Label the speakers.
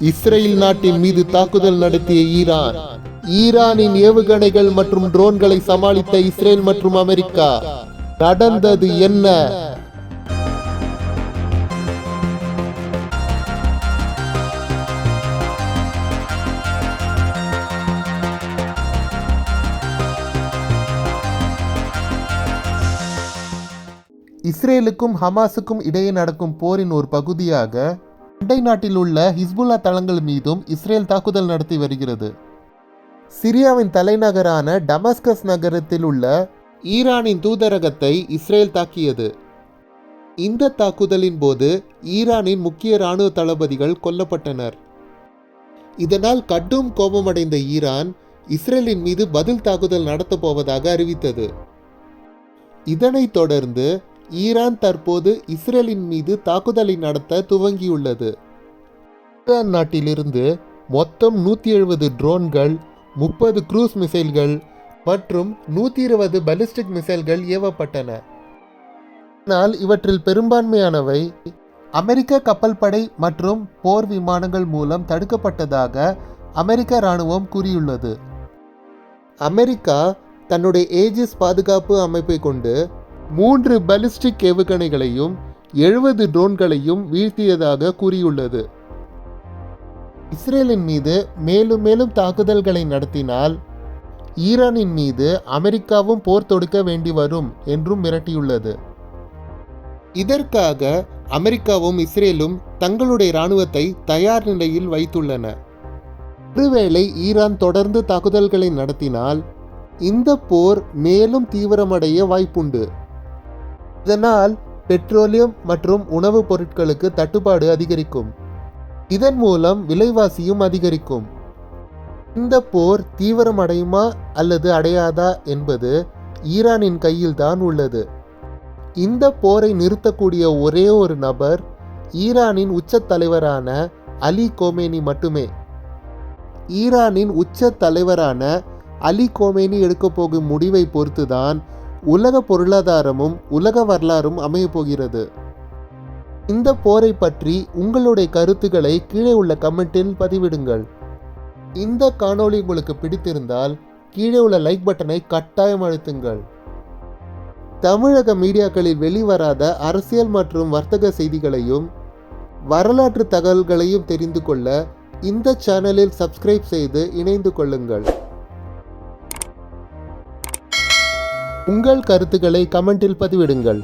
Speaker 1: Israel நாட்டின் மீது தாக்குதல் நடத்திய ஈரான். ஈரானின் ஏவுகணைகள் மற்றும் ட்ரோன்களை சமாளித்த இஸ்ரேல் மற்றும் அமெரிக்கா. நடந்தது என்ன? இஸ்ரேலுக்கும் ஹமாஸுக்கும் இடையே நடக்கும் போரின் ஒரு பகுதியாக அண்டை நாட்டில் உள்ள ஹிஸ்புல்லா தளங்கள் மீதும் இஸ்ரேல் தாக்குதல் நடத்தி வருகிறது. சிரியாவின் தலைநகரான டமஸ்கஸ் நகரத்தில் உள்ள ஈரானின் தூதரகத்தை இஸ்ரேல் தாக்கியது. இந்த தாக்குதலின் போது ஈரானின் முக்கிய இராணுவ தளபதிகள் கொல்லப்பட்டனர். இதனால் கடும் கோபமடைந்த ஈரான் இஸ்ரேலின் மீது பதில் தாக்குதல் நடத்தப் போவதாக அறிவித்தது. இதனைத் தொடர்ந்து ஈரான் தற்போது இஸ்ரேலின் மீது தாக்குதலை நடத்த துவங்கியுள்ளது. ஈரான் நாட்டிலிருந்து மொத்தம் நூற்றி எழுபது ட்ரோன்கள் முப்பது க்ரூஸ் மிசைல்கள் மற்றும் நூற்றி இருபது பலிஸ்டிக் மிசைல்கள் ஏவப்பட்டன. ஆனால் இவற்றில் பெரும்பான்மையானவை அமெரிக்க கப்பல் படை மற்றும் போர் விமானங்கள் மூலம் தடுக்கப்பட்டதாக அமெரிக்க இராணுவம் கூறியுள்ளது. அமெரிக்கா தன்னுடைய ஏஜிஸ் பாதுகாப்பு அமைப்பை கொண்டு மூன்று பலிஸ்டிக் ஏவுகணைகளையும் எழுபது ட்ரோன்களையும் வீழ்த்தியதாக கூறியுள்ளது. இஸ்ரேலின் மீது மேலும் மேலும் தாக்குதல்களை நடத்தினால் ஈரானின் மீது அமெரிக்காவும் போர் தொடுக்க வேண்டி வரும் என்றும் மிரட்டியுள்ளது. இதற்காக அமெரிக்காவும் இஸ்ரேலும் தங்களுடைய இராணுவத்தை தயார் நிலையில் வைத்துள்ளன. ஒருவேளை ஈரான் தொடர்ந்து தாக்குதல்களை நடத்தினால் இந்த போர் மேலும் தீவிரமடைய வாய்ப்புண்டு. இதனால் பெட்ரோலியம் மற்றும் உணவுப் பொருட்களுக்கு தட்டுப்பாடு அதிகரிக்கும். இதன் மூலம் விலைவாசியும் அதிகரிக்கும். இந்த போர் தீவிரமடையுமா அல்லது அடையாதா என்பது ஈரானின் கையில் தான் உள்ளது. இந்த போரை நிறுத்தக்கூடிய ஒரே ஒரு நபர் ஈரானின் உச்ச தலைவரான அலி கோமேனி மட்டுமே. ஈரானின் உச்ச தலைவரான அலி கோமேனி எடுக்கப் போகும் முடிவை பொறுத்துதான் உலக பொருளாதாரமும் உலக வரலாறும் அமையப்போகிறது இந்த போரை பற்றி உங்களுடைய கருத்துக்களை கீழே உள்ள கமெண்டில் பதிவிடுங்கள். இந்த காணொளி உங்களுக்கு பிடித்திருந்தால் கீழே உள்ள லைக் பட்டனை கட்டாயம் அழுத்துங்கள். தமிழக மீடியாக்களில் வெளிவராத அரசியல் மற்றும் வர்த்தக செய்திகளையும் வரலாற்று தகவல்களையும் தெரிந்து கொள்ள இந்த சேனலில் சப்ஸ்கிரைப் செய்து இணைந்து கொள்ளுங்கள். உங்கள் கருத்துக்களை கமெண்டில் பதிவிடுங்கள்.